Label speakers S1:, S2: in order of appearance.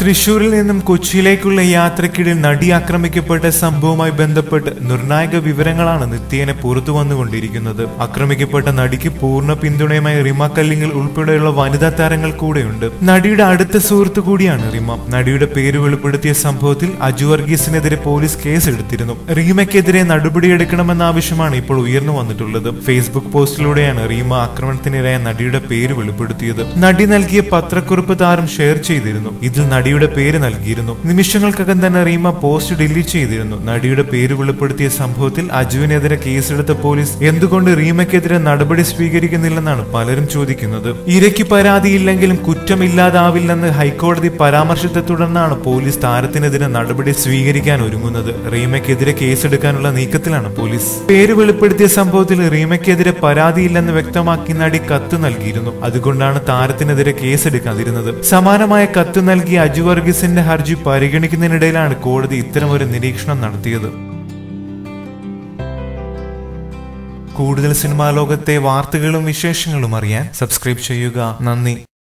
S1: തൃശൂരിൽ നിന്നും കൊച്ചിയിലേക്കുള്ള യാത്രക്കിടെ നടി ആക്രമിക്കപ്പെട്ട സംഭവവുമായി ബന്ധപ്പെട്ട് നിർണായക വിവരങ്ങളാണ് നിത്യേന പുറത്തു വന്നുകൊണ്ടിരിക്കുന്നത്. ആക്രമിക്കപ്പെട്ട നടിക്ക് പൂർണ പിന്തുണയുമായി റിമ കല്ലിങ്ങൽ ഉൾപ്പെടെയുള്ള വനിതാ താരങ്ങൾ കൂടെയുണ്ട്. നടിയുടെ അടുത്ത സുഹൃത്തു കൂടിയാണ് റിമ. നടിയുടെ പേര് വെളിപ്പെടുത്തിയ സംഭവത്തിൽ അജു വർഗീസിനെതിരെ പോലീസ് കേസ് എടുത്തിരുന്നു റീമയ്ക്കെതിരെ നടപടിയെടുക്കണമെന്ന ആവശ്യമാണ് ഇപ്പോൾ ഉയർന്നു വന്നിട്ടുള്ളത്. ഫേസ്ബുക്ക് പോസ്റ്റിലൂടെയാണ് റീമ ആക്രമണത്തിനിരയായ നടിയുടെ പേര് വെളിപ്പെടുത്തിയത്. നടി നൽകിയ പത്രക്കുറിപ്പ് താരം ഷെയർ ചെയ്തിരുന്നു. ഇതിൽ നടിയുടെ പേര് നൽകിയിരുന്നു. നിമിഷങ്ങൾക്കകം തന്നെ റീമ പോസ്റ്റ് ഡിലീറ്റ് ചെയ്തിരുന്നു. നടിയുടെ പേര് വെളിപ്പെടുത്തിയ സംഭവത്തിൽ അജുവിനെതിരെ കേസെടുത്ത പോലീസ് എന്തുകൊണ്ട് റീമയ്ക്കെതിരെ നടപടി സ്വീകരിക്കുന്നില്ലെന്നാണ് പലരും ചോദിക്കുന്നത്. ഇരയ്ക്ക് പരാതിയില്ലെങ്കിലും കുറ്റമില്ലാതാവില്ലെന്ന് ഹൈക്കോടതി പരാമർശത്തെ തുടർന്നാണ് പോലീസ് താരത്തിനെതിരെ നടപടി സ്വീകരിക്കാൻ ഒരുങ്ങുന്നത്. റീമയ്ക്കെതിരെ കേസെടുക്കാനുള്ള നീക്കത്തിലാണ് പോലീസ്. പേര് വെളിപ്പെടുത്തിയ സംഭവത്തിൽ റീമയ്ക്കെതിരെ പരാതിയില്ലെന്ന് വ്യക്തമാക്കി നടി കത്ത് നൽകിയിരുന്നു. അതുകൊണ്ടാണ് താരത്തിനെതിരെ കേസെടുക്കാതിരുന്നത്. സമാനമായ കത്ത് നൽകിയ അജു വർഗീസിന്റെ ഹർജി പരിഗണിക്കുന്നതിനിടയിലാണ് കോടതി ഇത്തരമൊരു നിരീക്ഷണം നടത്തിയത്. കൂടുതൽ സിനിമാ ലോകത്തെ വാർത്തകളും വിശേഷങ്ങളും അറിയാൻ സബ്സ്ക്രൈബ് ചെയ്യുക. നന്ദി.